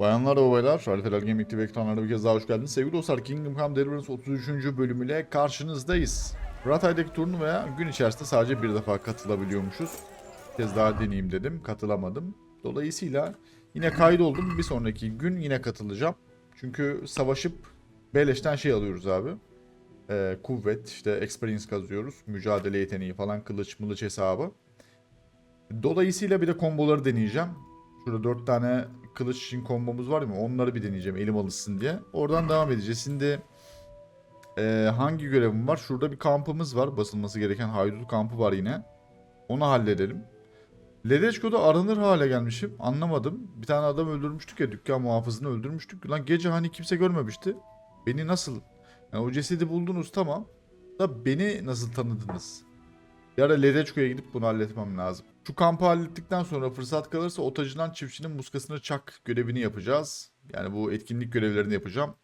Bayanlar ve baylar, Alfeler Gaming TV ekranlarına bir kez daha hoş geldiniz. Sevgili dostlar, Kingdom Come Deliverance 33. bölümüyle karşınızdayız. Ratay'daki turnuvaya gün içerisinde sadece bir defa katılabiliyormuşuz. Bir kez daha deneyeyim dedim, katılamadım. Dolayısıyla yine kaydoldum. Bir sonraki gün yine katılacağım. Çünkü savaşıp beleşten şey alıyoruz abi. Ee, kuvvet, işte experience kazıyoruz. Mücadele yeteneği falan, kılıç mılıç hesabı. Dolayısıyla bir de komboları deneyeceğim. Şurada 4 tane kılıç için kombomuz var mı? Onları bir deneyeceğim elim alışsın diye. Oradan devam edeceğiz. Şimdi eee, hangi görevim var? Şurada bir kampımız var. Basılması gereken haydut kampı var yine. Onu halledelim. Ledeçko'da aranır hale gelmişim. Anlamadım. Bir tane adam öldürmüştük ya. Dükkan muhafızını öldürmüştük. Lan gece hani kimse görmemişti. Beni nasıl? Yani o cesedi buldunuz tamam. Da beni nasıl tanıdınız? Bir ara Ledeçko'ya gidip bunu halletmem lazım. Şu kampı hallettikten sonra fırsat kalırsa otacıdan çiftçinin muskasını çak görevini yapacağız. Yani bu etkinlik görevlerini yapacağım.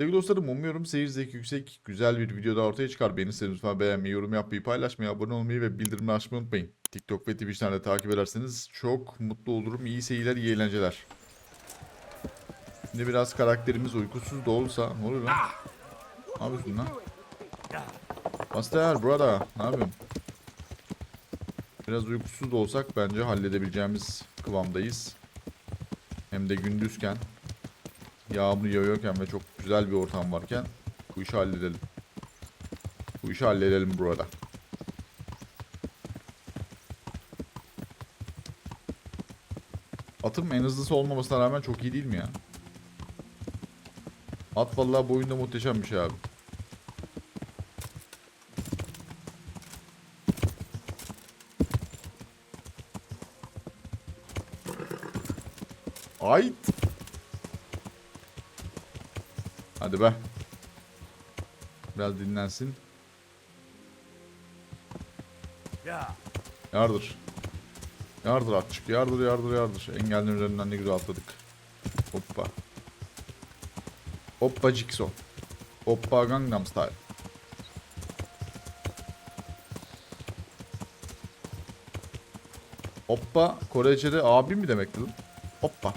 Sevgili dostlarım umuyorum seyir zevki yüksek güzel bir video da ortaya çıkar. Beğenirseniz lütfen beğenmeyi, yorum yapmayı, paylaşmayı, abone olmayı ve bildirimleri açmayı unutmayın. TikTok ve Twitch'ten de takip ederseniz çok mutlu olurum. İyi seyirler, iyi eğlenceler. Şimdi biraz karakterimiz uykusuz da olsa ne oluyor lan? Ne yapıyorsun lan? Master, brother. Ne yapıyorsun? Biraz uykusuz da olsak bence halledebileceğimiz kıvamdayız. Hem de gündüzken, yağmur yağıyorken ve çok güzel bir ortam varken bu işi halledelim. Bu işi halledelim burada. Atım en hızlısı olmamasına rağmen çok iyi değil mi ya? At vallahi bu oyunda muhteşem bir şey abi. Ait. Hadi be. Biraz dinlensin. Yardır. Yardır atçık. Yardır yardır yardır. Engellerin üzerinden ne güzel atladık. Hoppa. Hoppa Jigsaw. Hoppa Gangnam Style. Hoppa Korece'de abi mi demekti lan? Hoppa.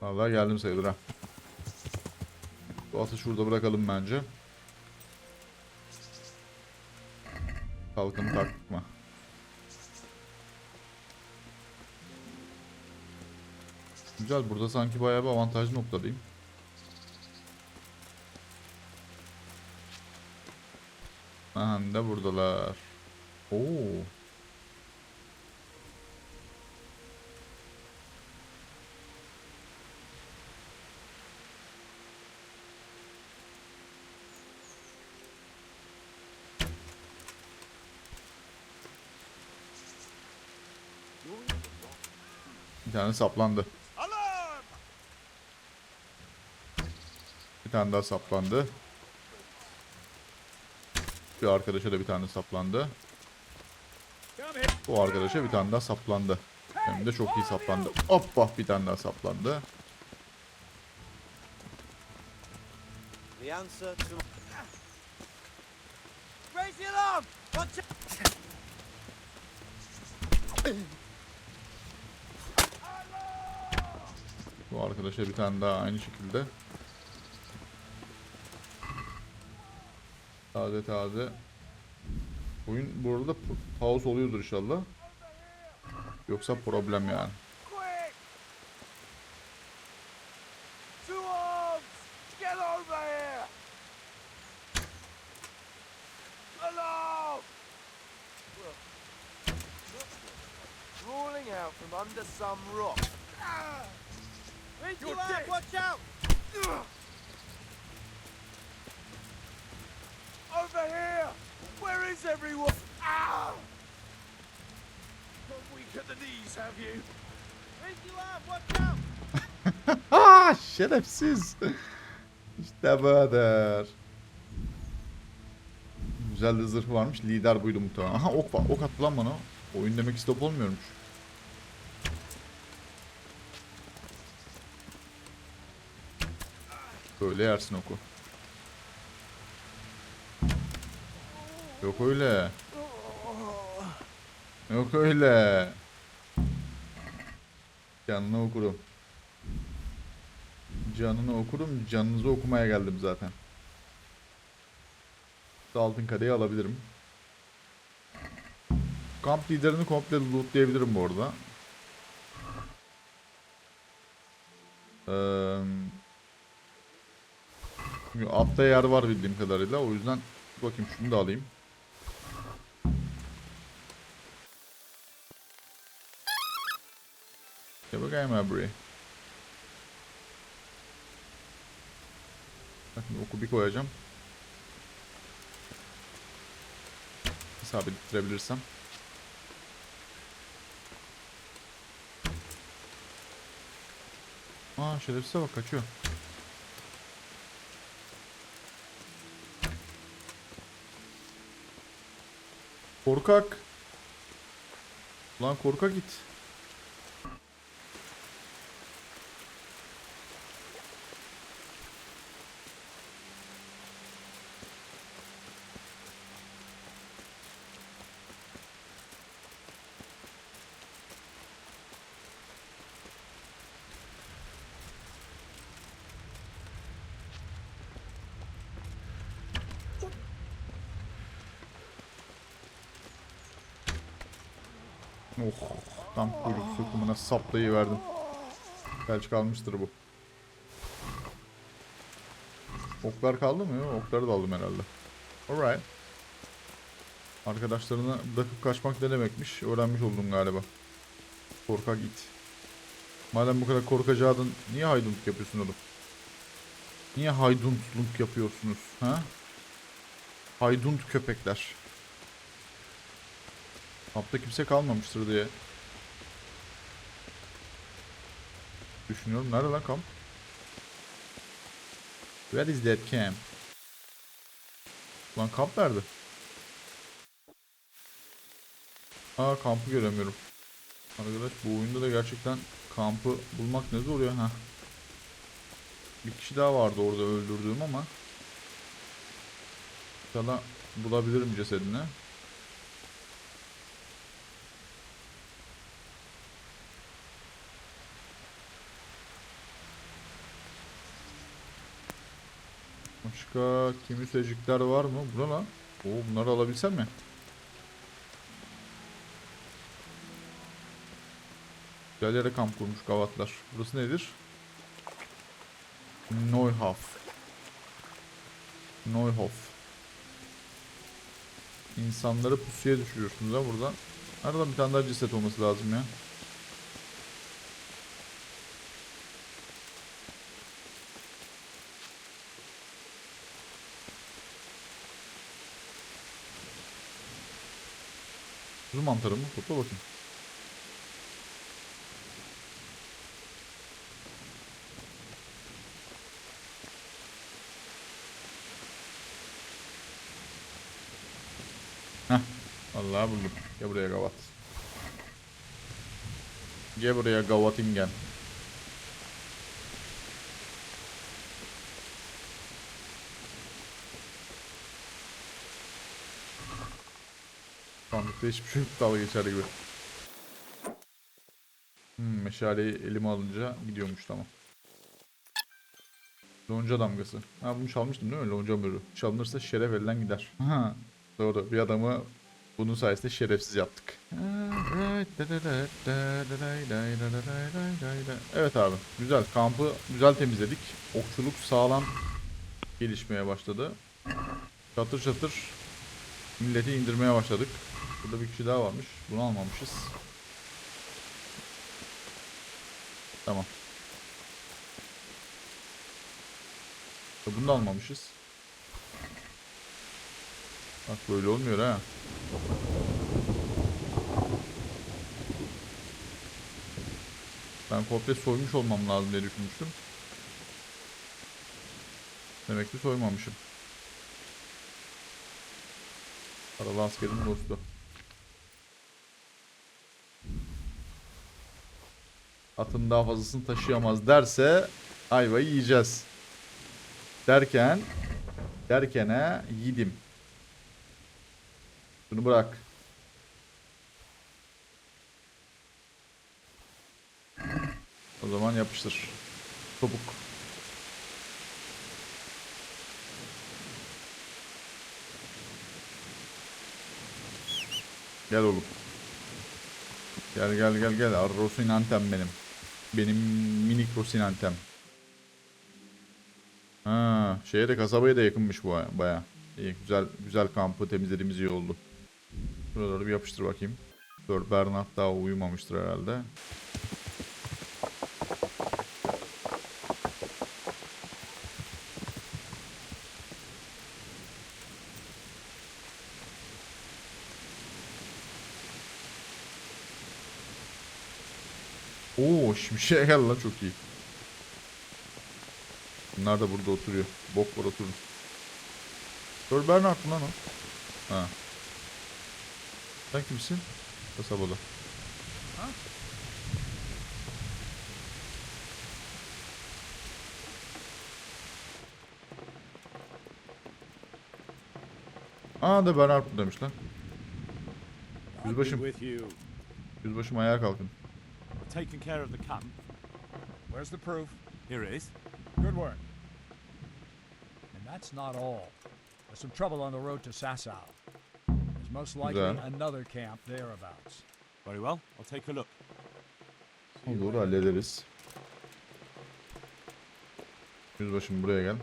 Vallahi geldim sayılır ha. Bu atı şurada bırakalım bence. Kalkanı taktık mı? Güzel burada sanki bayağı bir avantajlı noktadayım. Aha da buradalar. Oo. Bir tane saplandı. Bir tane daha saplandı. Bir arkadaşa da bir tane saplandı. Bu arkadaşa bir tane daha saplandı. Hem de çok iyi saplandı. Hoppa bir tane daha saplandı. Raise the alarm! Watch out! Bu arkadaşa bir tane daha aynı şekilde. Taze taze. Oyun bu arada pause oluyordur inşallah. Yoksa problem yani. Quick! To arms! Get over here! Alarm! Crawling out from under some rock. You're dead. Watch out! Over here! Where is everyone? Ah! Not weak at the knees, have you? Raise your arm, watch out! Ha şerefsiz. işte bu kadar. Güzel de zırhı varmış. Lider buydu muhtemelen. Aha ok. Ok attı lan bana. Oyun demek stop olmuyormuş. Böyle yersin oku. Yok öyle. Yok öyle. Canını okurum. Canını okurum. Canınızı okumaya geldim zaten. Altın kadeyi alabilirim. Kamp liderini komple lootlayabilirim bu arada. Eee çünkü altta yer var bildiğim kadarıyla. O yüzden bakayım şunu da alayım. Abi buraya. Bakın oku bir koyacağım. Sabittirebilirsem. Aa şerefsize bak kaçıyor. Korkak. Lan korkak git. Tam kuyruk sokumuna saplayıverdim. Felç kalmıştır bu. Oklar kaldı mı? Yok, okları da aldım herhalde. Alright. Arkadaşlarına bırakıp kaçmak ne demekmiş öğrenmiş oldum galiba. Korkak it. Madem bu kadar korkacağın niye haydunluk yapıyorsun oğlum? Niye hayduntluk yapıyorsunuz? Ha? Haydunt köpekler. Kampta kimse kalmamıştır diye. Düşünüyorum. Nerede lan kamp? Where is that camp? Lan kamp nerede? Aa kampı göremiyorum. Arkadaş bu oyunda da gerçekten kampı bulmak ne zor ya. Heh. Bir kişi daha vardı orada öldürdüğüm ama. İnşallah bulabilirim cesedini. Başka kimsecikler var mı? Bu ne lan? Oo bunları alabilsem mi? Güzel yere kamp kurmuş gavatlar. Burası nedir? Neuhof. Neuhof. İnsanları pusuya düşürüyorsunuz ha burada. Nereden bir tane daha ceset olması lazım ya. Kuzu mantarı mı? Topla bakayım. Heh. Vallahi buldum. Gel buraya gavat. Gel buraya gavatingen. Sandıkta hiçbir şey yok dalga geçer gibi. Hmm, meşaleyi elime alınca gidiyormuş tamam. Lonca damgası. Ha bunu çalmıştım değil mi? Lonca mürü. Çalınırsa şeref elden gider. Ha, doğru. Bir adamı bunun sayesinde şerefsiz yaptık. Evet abi. Güzel. Kampı güzel temizledik. Okçuluk sağlam gelişmeye başladı. Çatır çatır milleti indirmeye başladık. Burada bir kişi daha varmış. Bunu almamışız. Tamam. Bunu da almamışız. Bak böyle olmuyor ha. Ben komple soymuş olmam lazım diye düşünmüştüm. Demek ki soymamışım. Paralı askerin dostu. Atın daha fazlasını taşıyamaz derse ayvayı yiyeceğiz. Derken derkene yiğidim. Bunu bırak. O zaman yapıştır. Topuk. Gel oğlum. Gel gel gel gel. Ar- Rosinantem benim. Benim minik Rosinantem. Ha, şeye de kasabaya da yakınmış bu baya. İyi güzel güzel kampı temizlediğimiz iyi oldu. Şuraları bir yapıştır bakayım. Bernard daha uyumamıştır herhalde. Oo şimşek geldi lan çok iyi. Bunlar da burada oturuyor. Bok var oturun. Sir Bernard mı lan o? Ha. Sen kimsin? Kasabada. Aa da Bernard buradaymış lan. Yüzbaşım. Yüzbaşım ayağa kalkın. Taking care of the camp. Where's the proof? Here it is. Good work. And that's not all. There's some trouble on the road to Sasau. There's most likely Güzel. another camp thereabouts. Very well. I'll take a look. Olur hallederiz. Yüzbaşım buraya gel.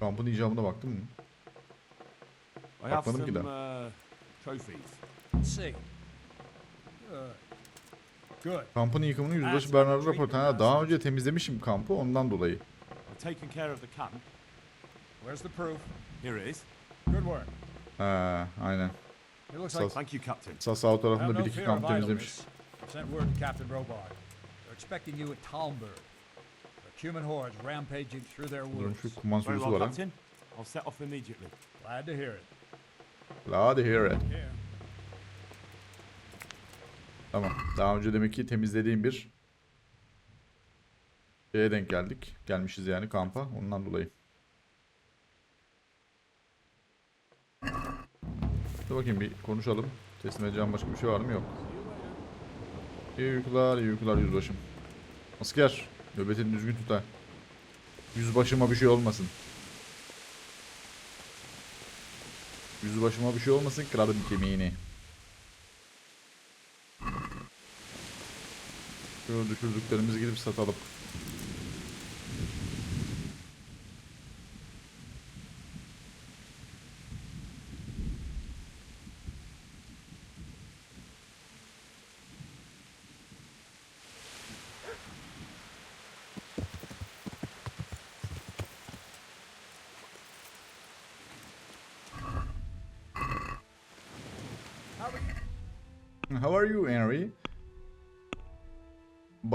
Kampın icabına baktın mı? I have Bakmadım ki some daha. uh, trophies. Let's see. Good. Good. Kampın yıkımını yüzbaşı Bernard treatment rapor. Ha, daha önce temizlemişim kampı ondan dolayı. I've taken care of the camp. Where's the proof? Here is. Good work. Ha, aynen. It looks So- like Thank you, Captain. Sağ sağ have tarafında bir iki kamp of temizlemiş. sent word to Captain Robard. They're expecting you at Talmberg. The human hordes rampaging through their woods. şu kuman sürüsü var ha. Captain. I'll set off immediately. Glad to hear it. Hadi hear it. Here. Tamam. Daha önce demek ki temizlediğim bir şeye denk geldik. Gelmişiz yani kampa. Ondan dolayı. Dur bakayım bir konuşalım. Teslim edeceğim başka bir şey var mı? Yok. İyi uykular, iyi uykular yüzbaşım. Asker, nöbetini düzgün tut ha. Yüzbaşıma bir şey olmasın. Yüzbaşıma bir şey olmasın, kırarım kemiğini. Şu düşürdüklerimizi gidip satalım.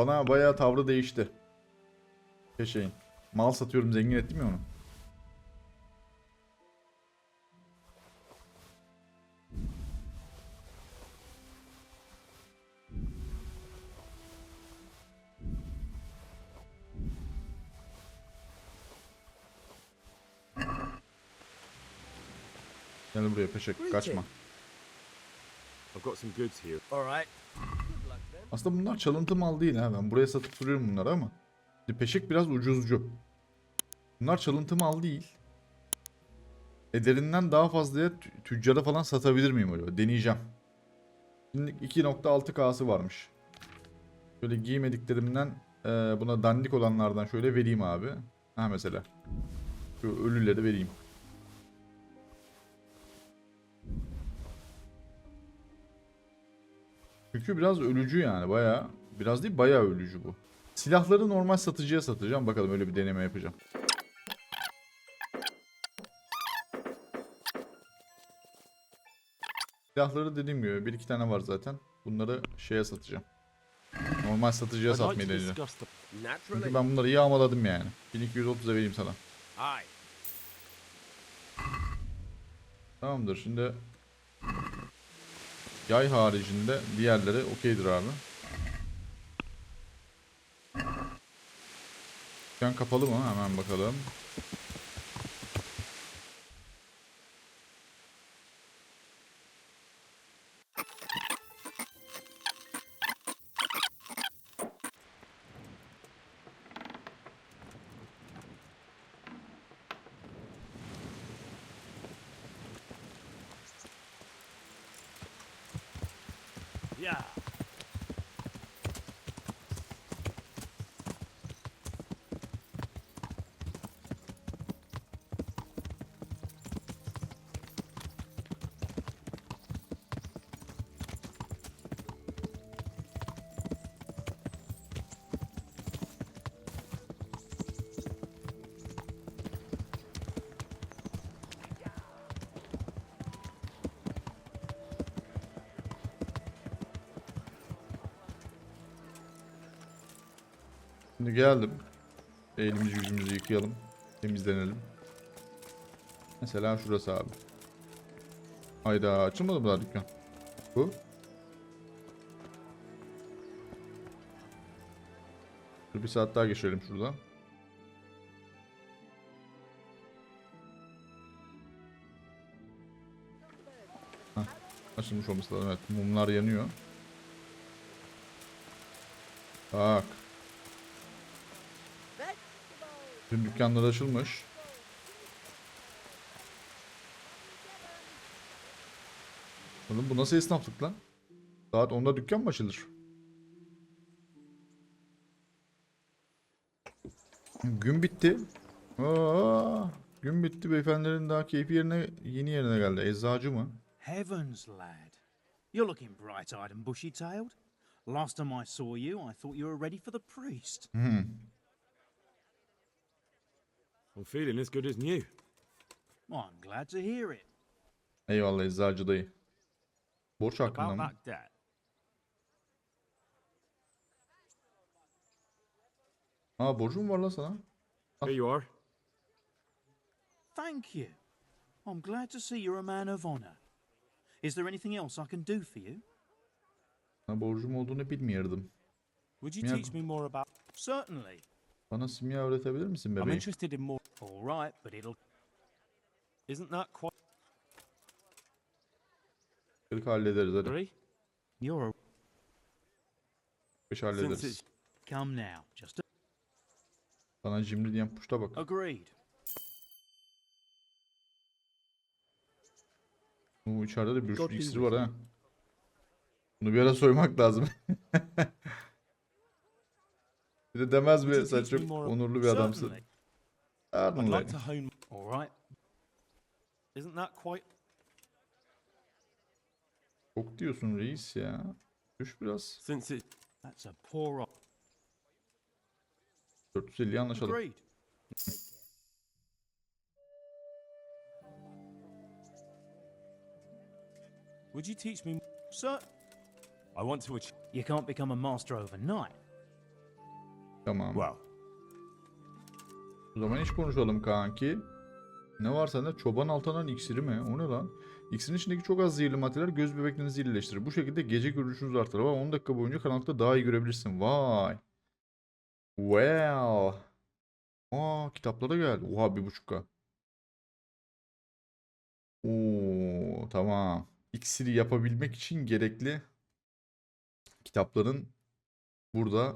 Bana bayağı tavrı değişti. Keşeğin. Mal satıyorum zengin ettim ya onu. Gel buraya peşek kaçma. I've got some goods here. All right. Aslında bunlar çalıntı mal değil ha. Ben buraya satıp duruyorum bunları ama. Peşek biraz ucuzcu. Bunlar çalıntı mal değil. Ederinden daha fazlaya tü- tüccara falan satabilir miyim öyle? Deneyeceğim. Şimdi 2.6K'sı varmış. Şöyle giymediklerimden eee, buna dandik olanlardan şöyle vereyim abi. Ha mesela. Şu ölüleri vereyim. Çünkü biraz ölücü yani baya biraz değil baya ölücü bu. Silahları normal satıcıya satacağım bakalım öyle bir deneme yapacağım. Silahları dediğim gibi bir iki tane var zaten. Bunları şeye satacağım. Normal satıcıya satmayı deneyeceğim. Çünkü ben bunları yağmaladım yani. 1230'a vereyim sana. Tamamdır şimdi yay haricinde diğerleri okeydir abi. Dükkan kapalı mı? Hemen bakalım. Yeah. Şimdi geldim. Elimizi yüzümüzü yıkayalım. Temizlenelim. Mesela şurası abi. Hayda açılmadı mı daha dükkan? Bu. Dur bir saat daha geçirelim şurada. Hah, açılmış olması lazım. Evet mumlar yanıyor. Bak. Tüm dükkanlar açılmış. Oğlum bu nasıl esnaflık lan? Saat 10'da dükkan mı açılır? Gün bitti. Aa, gün bitti. Beyefendilerin daha keyfi yerine yeni yerine geldi. Eczacı mı? Heavens, lad. You're looking bright-eyed and bushy-tailed. Last time I saw you, I thought you were ready for the priest. Hmm. I'm feeling as good as new. Well, I'm glad to hear it. Eyvallah eczacı dayı. Borç hakkında About mı? that debt. Aa borcum var lan sana. Here you are. Thank you. I'm glad to see you're a man of honor. Is there anything else I can do for you? Sana borcum olduğunu bilmiyordum. Would you Yeah. teach me more about? Certainly. Bana simya öğretebilir misin I'm bebeğim? interested in more. All right, but it'll. Isn't that quite? Kırk hallederiz hadi. Three. You're a. Beş Since hallederiz. it's Come now. Just. Sana cimri diyen puşta bak. agreed. Bu içeride de bir sürü iksir var ha. Bunu bir ara soymak lazım. bir de demez you sen çok onurlu bir adamsın. Certainly. I'd Pardon like lady. to hone. All right. Isn't that quite? Çok diyorsun reis ya. Düş biraz. Since it. That's a poor. o- 450'ye anlaşalım. Agreed. Would you teach me? Sir, I want to achieve. you can't become a master overnight. Tamam. Well, O zaman iş konuşalım kanki. Ne var sende? Çoban altanan iksiri mi? O ne lan? İksirin içindeki çok az zehirli maddeler göz bebeklerinizi iyileştirir. Bu şekilde gece görüşünüzü artırır. Ama 10 dakika boyunca karanlıkta daha iyi görebilirsin. Vay. Well. Aa kitaplara geldi. Oha 1.5K. Oo tamam. İksiri yapabilmek için gerekli kitapların burada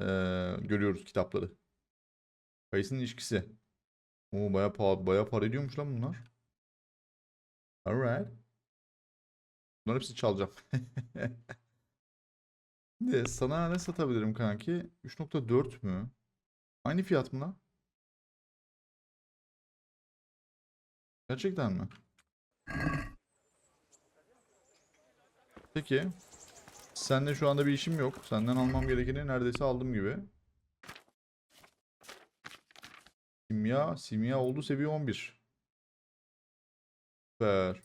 eee, görüyoruz kitapları. Kayısının ilişkisi. Oo baya baya para ediyormuş lan bunlar. Alright. Bunların hepsini çalacağım. Şimdi sana ne satabilirim kanki? 3.4 mü? Aynı fiyat mı lan? Gerçekten mi? Peki. Seninle şu anda bir işim yok. Senden almam gerekeni neredeyse aldım gibi. Simya. Simya oldu seviye 11. Süper.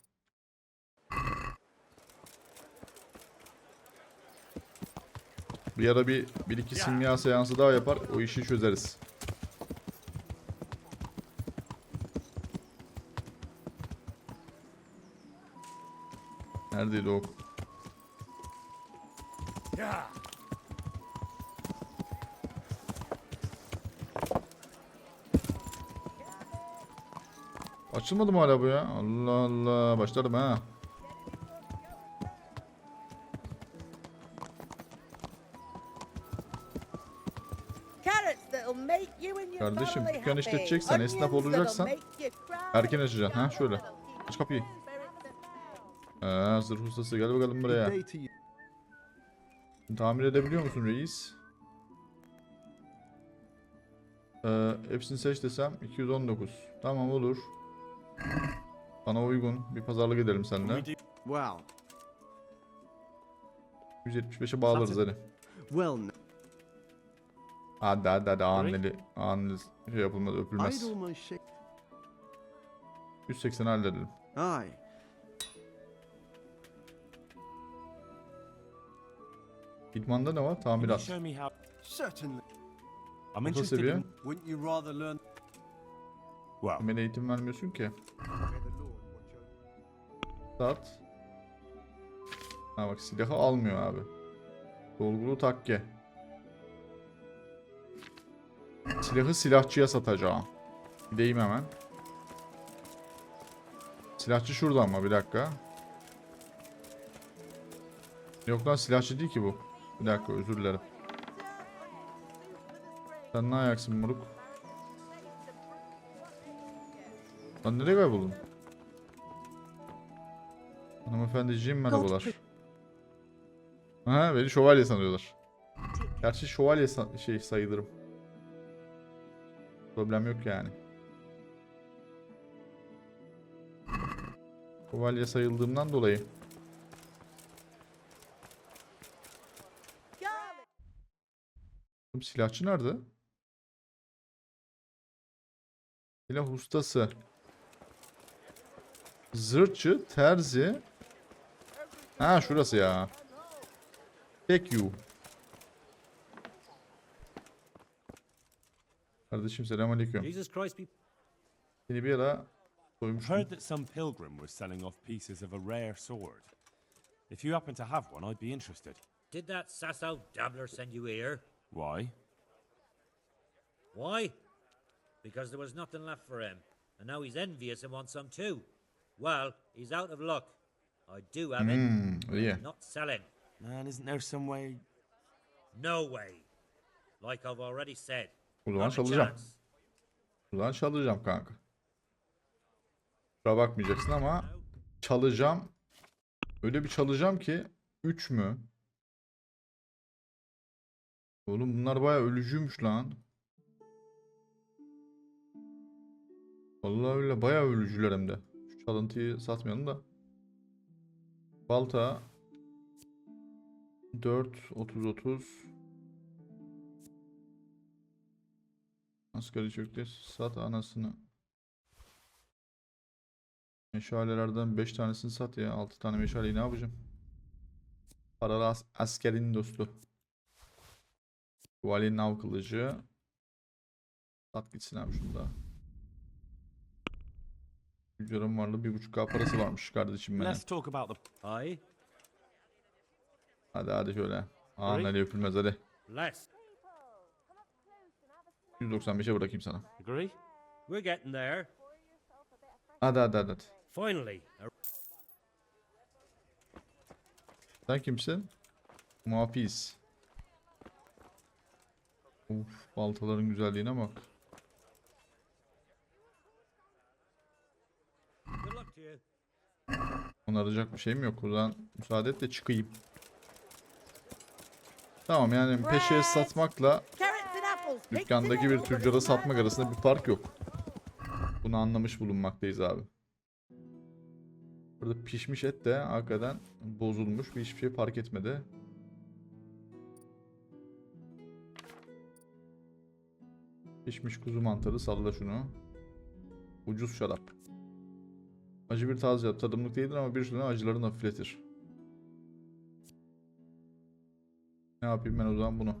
Buraya da bir, bir iki simya seansı daha yapar. O işi çözeriz. Neredeydi o Açılmadı mı hala bu ya? Allah Allah. Başlarım ha. Kardeşim, dükkan işleteceksen, esnaf olacaksan erken açacaksın, ha, şöyle. Aç kapıyı. Ee, zırh ustası gel bakalım buraya. Tamir edebiliyor musun reis? Ee, hepsini seç desem 219. Tamam olur. Bana uygun. Bir pazarlık edelim seninle. Well, 175'e bağlarız hadi. well, Hadi hadi hadi anneli. Anneli şey yapılmaz öpülmez. almost shake. 180 halledelim. Aye. İdmanda ne var? Tamirat. Certainly. İnterested seviye. Well, Temel eğitim vermiyorsun ki. Sat. Ha bak silahı almıyor abi. Dolgulu takke. Silahı silahçıya satacağım. Gideyim hemen. Silahçı şurada ama bir dakika. Yok lan silahçı değil ki bu. Bir dakika özür dilerim. Sen ne ayaksın moruk? Lan nereye kayboldun? Hanımefendiciğim merhabalar. Ha beni şövalye sanıyorlar. Gerçi şövalye sa- şey sayılırım. Problem yok yani. Şövalye sayıldığımdan dolayı. Silahçı nerede? Silah ustası. Zırhçı, terzi. Ha şurası ya. Tek you. Kardeşim selamünaleyküm. Jesus Christ, be Seni bir ara soymuştum. heard that some pilgrim was selling off pieces of a rare sword. If you happen to have one, I'd be interested. did that Sasso dabbler send you here? Why? Why? Because there was nothing left for him, and now he's envious and wants some too. Well, he's out of luck. I do have it, Hmm, iyi. not selling. Man, isn't there some way? No way. Like I've already said. O zaman çalacağım. O zaman çalacağım kanka. Kusura bakmayacaksın ama çalacağım. Öyle bir çalacağım ki 3 mü? Oğlum bunlar baya ölücüymüş lan. Vallahi öyle baya ölücüler hem de. Çalıntıyı satmayalım da. Balta 4 30 30 Asgari çökte sat anasını. Meşalelerden 5 tanesini sat ya. 6 tane meşaleyi ne yapacağım? Paralı as- askerin dostu. Vali nav kılıcı. Sat gitsin abi şunu da. Tüccarın varlığı 1.5k parası varmış kardeşim benim. Let's talk about the. Aye? Hadi hadi şöyle. Aa Sorry? nereye öpülmez hadi. Less. 195'e bırakayım sana. Agree? We're getting there. Hadi hadi hadi. hadi. Finally. Sen kimsin? Muhafiz. Uf, baltaların güzelliğine bak. Good luck to you. Onaracak bir şeyim yok. Zaman müsaade et de çıkayım. Tamam yani peşeye satmakla dükkandaki bir tüccara satmak arasında bir fark yok. Bunu anlamış bulunmaktayız abi. Burada pişmiş et de hakikaten bozulmuş. Bir hiçbir şey fark etmedi. Pişmiş kuzu mantarı salla şunu. Ucuz şarap. Acı bir taze yap. Tadımlık değildir ama bir süre acılarını hafifletir. Ne yapayım ben o zaman bunu?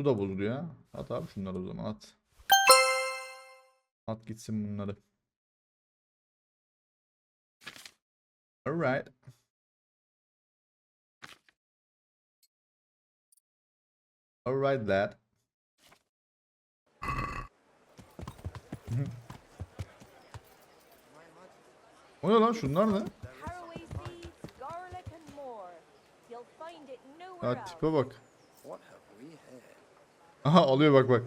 Su da bozuluyor ya. At abi şunları o zaman at. At gitsin bunları. Alright. Alright lad. O ne lan şunlar ne? Ha tipe bak. Aha alıyor bak bak.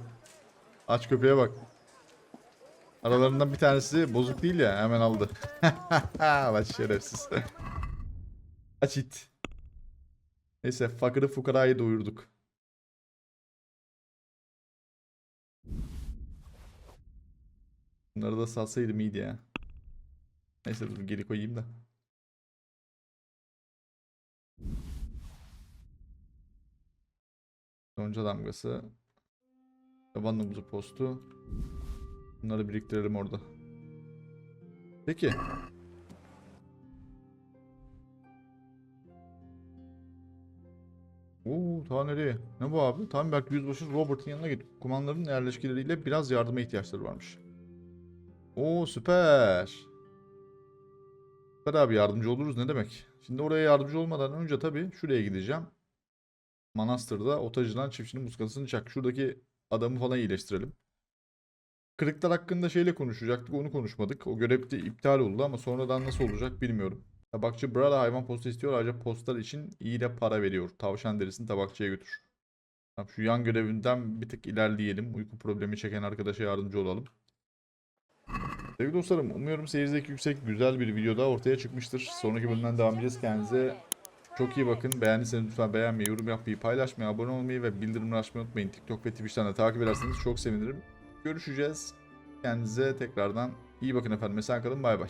Aç köpeğe bak. Aralarından bir tanesi bozuk değil ya hemen aldı. Lan şerefsiz. Aç it. Neyse fakırı fukarayı doyurduk. Bunları da satsaydım iyiydi ya. Neyse dur geri koyayım da. Yonca damgası. Yaban domuzu postu. Bunları biriktirelim orada. Peki. Oo, ta nereye? Ne bu abi? Tam belki yüzbaşı Robert'ın yanına git. Kumanların yerleşkeleriyle biraz yardıma ihtiyaçları varmış. Oo süper. Süper abi yardımcı oluruz ne demek? Şimdi oraya yardımcı olmadan önce tabii şuraya gideceğim. Manastır'da otacılan çiftçinin muskasını çak. Şuradaki adamı falan iyileştirelim. Kırıklar hakkında şeyle konuşacaktık onu konuşmadık. O görev de iptal oldu ama sonradan nasıl olacak bilmiyorum. Tabakçı burada hayvan posta istiyor. Ayrıca postlar için iyi de para veriyor. Tavşan derisini tabakçıya götür. Şu yan görevinden bir tık ilerleyelim. Uyku problemi çeken arkadaşa yardımcı olalım. Sevgili dostlarım umuyorum seyircideki yüksek güzel bir video daha ortaya çıkmıştır. Sonraki bölümden devam edeceğiz. Kendinize çok iyi bakın. Beğendiyseniz lütfen beğenmeyi, yorum yapmayı, paylaşmayı, abone olmayı ve bildirimleri açmayı unutmayın. TikTok ve Twitch'ten de takip ederseniz çok sevinirim. Görüşeceğiz. Kendinize tekrardan iyi bakın efendim. Mesela kalın. Bay bay.